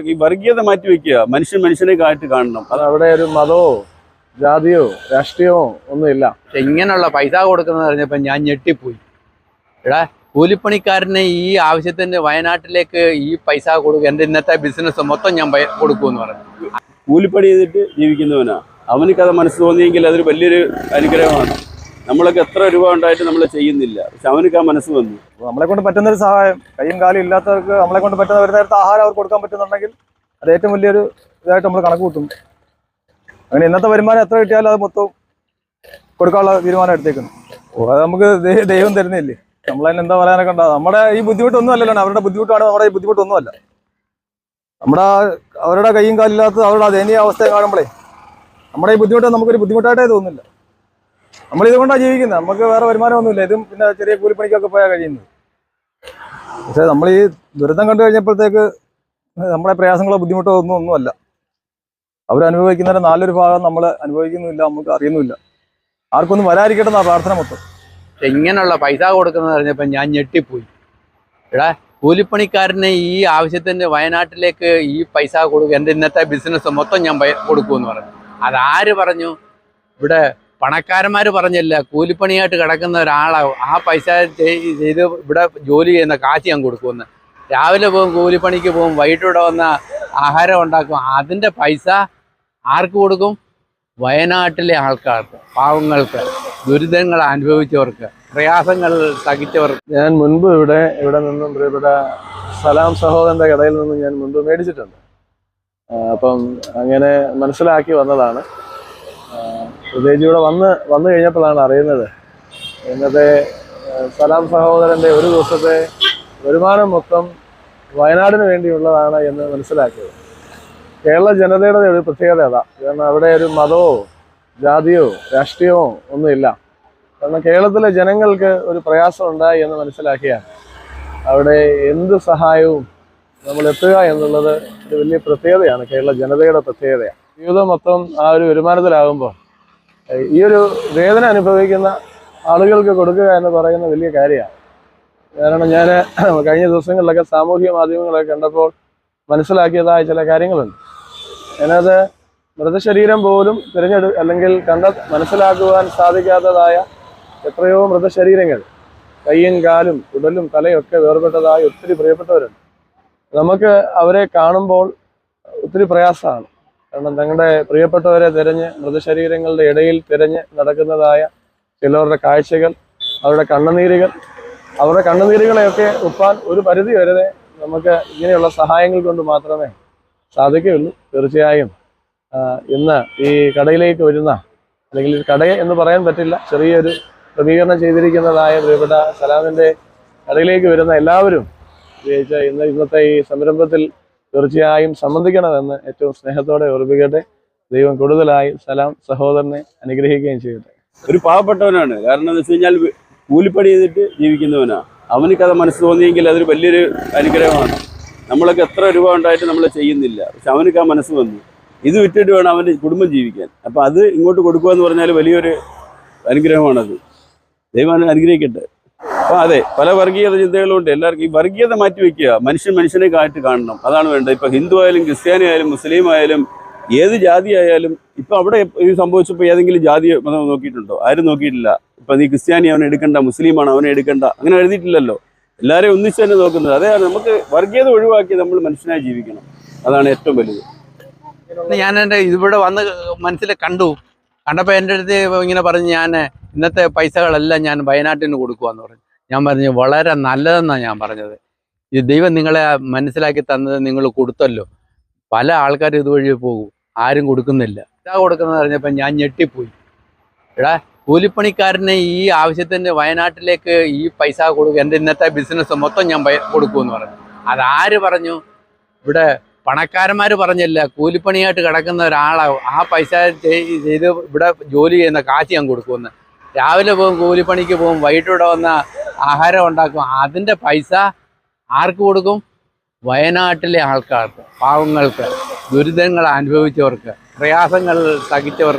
ഈ വർഗീയത മാറ്റി വെക്കുക മനുഷ്യൻ മനുഷ്യനെ കാട്ടി കാണണം. അത് അവിടെ ഒരു മതമോ ജാതിയോ രാഷ്ട്രീയമോ ഒന്നുമില്ല. ഇങ്ങനെയുള്ള പൈസ കൊടുക്കുന്നത് പറഞ്ഞപ്പോൾ ഞാൻ ഞെട്ടിപ്പോയി. എടാ കൂലിപ്പണിക്കാരന് ഈ ആവശ്യത്തിന് വയനാട്ടിലേക്ക് ഈ പൈസ കൊടുക്കുക എന്റെ ഇന്നത്തെ ബിസിനസ് മൊത്തം ഞാൻ കൊടുക്കുമെന്ന് പറഞ്ഞു. കൂലിപ്പണി ചെയ്തിട്ട് ജീവിക്കുന്നവനാ. അവനക്കത് മനസ്സ് തോന്നിയെങ്കിൽ അതൊരു വലിയൊരു അനുഗ്രഹമാണ്. നമ്മളൊക്കെ എത്ര രൂപ ഉണ്ടായിട്ട് നമ്മൾ ചെയ്യുന്നില്ല. പക്ഷെ അവനൊക്കെ ആ മനസ്സ് വന്നു. നമ്മളെ കൊണ്ട് പറ്റുന്ന ഒരു സഹായം കൈയും കാലും ഇല്ലാത്തവർക്ക് നമ്മളെ കൊണ്ട് പറ്റുന്ന ഒരു നേരത്തെ ആഹാരം അവർക്ക് കൊടുക്കാൻ പറ്റുന്നുണ്ടെങ്കിൽ അത് ഏറ്റവും വലിയൊരു ഇതായിട്ട് നമ്മൾ കണക്ക് കൂട്ടും. അങ്ങനെ ഇന്നത്തെ വരുമാനം എത്ര കിട്ടിയാലും അത് മൊത്തം കൊടുക്കാനുള്ള തീരുമാനം എടുത്തേക്കുന്നു. അത് നമുക്ക് ദൈവം തരുന്നില്ലേ? നമ്മളതിന് എന്താ പറയാനൊക്കെ ഉണ്ടാവും നമ്മുടെ ഈ ബുദ്ധിമുട്ടൊന്നും അല്ലല്ലോ അവരുടെ ബുദ്ധിമുട്ടാണ് നമ്മുടെ ഈ ബുദ്ധിമുട്ടൊന്നും അല്ല. നമ്മുടെ അവരുടെ കൈയും കാലില്ലാത്ത അവരുടെ ദയനീയ അവസ്ഥയെ കാണുമ്പോഴേ നമ്മുടെ ഈ ബുദ്ധിമുട്ട് നമുക്കൊരു ബുദ്ധിമുട്ടായിട്ടേ തോന്നുന്നില്ല നമ്മൾ ഇതുകൊണ്ടാണ് ജീവിക്കുന്നത് നമുക്ക് വേറെ വരുമാനമൊന്നുമില്ല. ഇതും പിന്നെ ചെറിയ കൂലിപ്പണിക്കൊക്കെ പോയാൽ കഴിയുന്നത്. പക്ഷേ നമ്മൾ ഈ ദുരന്തം കണ്ടു കഴിഞ്ഞപ്പോഴത്തേക്ക് നമ്മുടെ പ്രയാസങ്ങളോ ബുദ്ധിമുട്ടോ ഒന്നും ഒന്നുമല്ല. അവരനുഭവിക്കുന്നതിന്റെ നാലൊരു ഭാഗം നമ്മൾ അനുഭവിക്കുന്നില്ല നമുക്ക് അറിയുന്നില്ല ആർക്കൊന്നും വരാതിരിക്കട്ടെ എന്നാ പ്രാർത്ഥന മൊത്തം. ഇങ്ങനെയുള്ള പൈസ കൊടുക്കുന്നത് പറഞ്ഞപ്പോൾ ഞാൻ ഞെട്ടിപ്പോയി. എടാ കൂലിപ്പണിക്കാരനെ ഈ ആവശ്യത്തിന് വയനാട്ടിലേക്ക് ഈ പൈസ കൊടുക്കുക എന്റെ ഇന്നത്തെ ബിസിനസ് മൊത്തം ഞാൻ കൊടുക്കുമെന്ന് പറഞ്ഞു. അതാര് പറഞ്ഞു? ഇവിടെ പണക്കാരന്മാർ പറഞ്ഞല്ല കൂലിപ്പണിയായിട്ട് കിടക്കുന്ന ഒരാളാവും ആ പൈസ ചെയ്- ചെയ്ത് ഇവിടെ ജോലി ചെയ്യുന്ന കാശ് ഞാൻ കൊടുക്കുമെന്ന്. രാവിലെ പോകും കൂലിപ്പണിക്ക് പോകും വൈകിട്ട് ഇവിടെ വന്ന ആഹാരം ഉണ്ടാക്കും. അതിന്റെ പൈസ ആർക്ക് കൊടുക്കും? വയനാട്ടിലെ ആൾക്കാർക്ക് പാവങ്ങൾക്ക് ദുരിതങ്ങൾ അനുഭവിച്ചവർക്ക് പ്രയാസങ്ങൾ സഹിച്ചവർക്ക്. ഞാൻ മുൻപ് ഇവിടെ ഇവിടെ നിന്നും പ്രിയപ്പെട്ട സലാം സഹോദരന്റെ കടയിൽ നിന്നും ഞാൻ മുൻപ് മേടിച്ചിട്ടുണ്ട്. അപ്പം അങ്ങനെ മനസ്സിലാക്കി വന്നതാണ്. പ്രത്യേകിച്ച് ഇവിടെ വന്ന് വന്നു കഴിഞ്ഞപ്പോഴാണ് അറിയുന്നത്. ഇന്നത്തെ സലാം സഹോദരന്റെ ഒരു ദിവസത്തെ വരുമാനം മൊത്തം വയനാടിന് വേണ്ടിയുള്ളതാണ് എന്ന് മനസ്സിലാക്കിയത്. കേരള ജനതയുടെ ഒരു പ്രത്യേകത അതാ. കാരണം അവിടെ ഒരു മതമോ ജാതിയോ രാഷ്ട്രീയമോ ഒന്നുമില്ല. കാരണം കേരളത്തിലെ ജനങ്ങൾക്ക് ഒരു പ്രയാസം ഉണ്ടായി എന്ന് മനസ്സിലാക്കിയാൽ അവിടെ എന്ത് സഹായവും നമ്മൾ എത്തുക എന്നുള്ളത് ഒരു വലിയ പ്രത്യേകതയാണ്. കേരള ജനതയുടെ പ്രത്യേകതയാണ്. ജീവിതം മൊത്തം ആ ഒരു വരുമാനത്തിലാകുമ്പോൾ ഈ ഒരു വേദന അനുഭവിക്കുന്ന ആളുകൾക്ക് കൊടുക്കുക എന്ന് പറയുന്ന വലിയ കാര്യമാണ്. കാരണം ഞാൻ കഴിഞ്ഞ ദിവസങ്ങളിലൊക്കെ സാമൂഹ്യ മാധ്യമങ്ങളൊക്കെ കണ്ടപ്പോൾ മനസ്സിലാക്കിയതായ ചില കാര്യങ്ങളുണ്ട്. അതിനകത്ത് മൃതശരീരം പോലും തിരഞ്ഞെടു അല്ലെങ്കിൽ കണ്ട മനസ്സിലാക്കുവാൻ സാധിക്കാത്തതായ എത്രയോ മൃതശരീരങ്ങൾ. കൈയും കാലും ഉടലും തലയൊക്കെ വേർപെട്ടതായ ഒത്തിരി പ്രിയപ്പെട്ടവരുണ്ട്. നമുക്ക് അവരെ കാണുമ്പോൾ ഒത്തിരി പ്രയാസമാണ്. കാരണം തങ്ങളുടെ പ്രിയപ്പെട്ടവരെ തിരഞ്ഞ് മൃതശരീരങ്ങളുടെ ഇടയിൽ തിരഞ്ഞ് നടക്കുന്നതായ ചിലവരുടെ കാഴ്ചകൾ അവരുടെ കണ്ണുനീരുകൾ അവരുടെ കണ്ണുനീരുകളെയൊക്കെ ഉപ്പാൻ ഒരു പരിധി വരെ നമുക്ക് ഇങ്ങനെയുള്ള സഹായങ്ങൾ കൊണ്ട് മാത്രമേ സാധിക്കുകയുള്ളൂ. തീർച്ചയായും ഇന്ന് ഈ കടയിലേക്ക് വരുന്ന അല്ലെങ്കിൽ കട എന്ന് പറയാൻ പറ്റില്ല ചെറിയൊരു ക്രമീകരണം ചെയ്തിരിക്കുന്നതായ പ്രിയപ്പെട്ട സലാമിന്റെ കടയിലേക്ക് വരുന്ന എല്ലാവരും ഇന്ന് ഇന്നത്തെ ഈ സംരംഭത്തിൽ തീർച്ചയായും സംബന്ധിക്കണമെന്ന് ഏറ്റവും സ്നേഹത്തോടെ ഓർപ്പിക്കട്ടെ ദൈവം കൂടുതലായി സലാം സഹോദരനെ അനുഗ്രഹിക്കുകയും ചെയ്യട്ടെ. ഒരു പാവപ്പെട്ടവനാണ്. കാരണം എന്ന് വെച്ച് കഴിഞ്ഞാൽ കൂലിപ്പണി ചെയ്തിട്ട് ജീവിക്കുന്നവനാ. അവനക്കത് മനസ്സ് തോന്നിയെങ്കിൽ അതൊരു വലിയൊരു അനുഗ്രഹമാണ്. നമ്മളൊക്കെ എത്ര രൂപ ഉണ്ടായിട്ട് നമ്മൾ ചെയ്യുന്നില്ല. പക്ഷെ അവനക്ക് ആ മനസ്സ് വന്നു. ഇത് വിറ്റിട്ട് വേണം അവന്റെ കുടുംബം ജീവിക്കാൻ. അപ്പം അത് ഇങ്ങോട്ട് കൊടുക്കുക എന്ന് പറഞ്ഞാൽ വലിയൊരു അനുഗ്രഹമാണത്. ദൈവം അനുഗ്രഹിക്കട്ടെ. അതെ. പല വർഗീയത ചിന്തകളും ഉണ്ട് എല്ലാവർക്കും ഈ വർഗീയത മാറ്റി വെക്കുക. മനുഷ്യൻ മനുഷ്യനെ കാട്ടി കാണണം. അതാണ് വേണ്ടത്. ഇപ്പൊ ഹിന്ദു ആയാലും ക്രിസ്ത്യാനി ആയാലും മുസ്ലിം ആയാലും ഏത് ജാതി ആയാലും ഇപ്പൊ അവിടെ ഇത് സംഭവിച്ചപ്പോൾ ഏതെങ്കിലും ജാതി മതം നോക്കിയിട്ടുണ്ടോ? ആരും നോക്കിയിട്ടില്ല. ഇപ്പൊ നീ ക്രിസ്ത്യാനി അവനെ എടുക്കണ്ട മുസ്ലിമാണ് അവനെ എടുക്കണ്ട. അങ്ങനെ എഴുതിയിട്ടില്ലല്ലോ. എല്ലാവരെയും ഒന്നിച്ച് തന്നെ നോക്കുന്നത്. അതെ നമുക്ക് വർഗീയത ഒഴിവാക്കി നമ്മൾ മനുഷ്യനായി ജീവിക്കണം. അതാണ് ഏറ്റവും വലുത്. ഞാൻ എന്റെ ഇവിടെ വന്ന് മനസ്സിൽ കണ്ടു. കണ്ടപ്പോൾ എന്റെ അടുത്ത് ഇങ്ങനെ പറഞ്ഞ് ഞാൻ ഇന്നത്തെ പൈസകളെല്ലാം ഞാൻ വയനാട്ടിന് കൊടുക്കുവാന്ന് പറഞ്ഞു. ഞാൻ പറഞ്ഞു വളരെ നല്ലതെന്നാണ് ഞാൻ പറഞ്ഞത്. ഇത് ദൈവം നിങ്ങളെ മനസ്സിലാക്കി തന്നത് നിങ്ങൾ കൊടുത്തല്ലോ. പല ആൾക്കാരും ഇതുവഴി പോകും. ആരും കൊടുക്കുന്നില്ല. ഇതാ കൊടുക്കുന്നത് പറഞ്ഞപ്പോൾ ഞാൻ ഞെട്ടിപ്പോയി. എടാ കൂലിപ്പണിക്കാരനെ ഈ ആവശ്യത്തിന് വയനാട്ടിലേക്ക് ഈ പൈസ കൊടുക്കുക എന്റെ ഇന്നത്തെ ബിസിനസ് മൊത്തം ഞാൻ കൊടുക്കുമെന്ന് പറഞ്ഞു. അതാര് പറഞ്ഞു? ഇവിടെ പണക്കാരന്മാർ പറഞ്ഞല്ല കൂലിപ്പണിയായിട്ട് കിടക്കുന്ന ഒരാളാവും ആ പൈസ ചെയ്- ചെയ്ത് ഇവിടെ ജോലി ചെയ്യുന്ന കാശ് ഞാൻ കൊടുക്കുമെന്ന്. രാവിലെ പോകും കൂലിപ്പണിക്ക് പോകും വൈകിട്ട് ഇവിടെ വന്ന ആഹാരം ഉണ്ടാക്കും. അതിന്റെ പൈസ ആർക്ക് കൊടുക്കും? വയനാട്ടിലെ ആൾക്കാർക്ക് പാവങ്ങൾക്ക് ദുരിതങ്ങൾ അനുഭവിച്ചവർക്ക് പ്രയാസങ്ങൾ സഹിച്ചവർക്ക്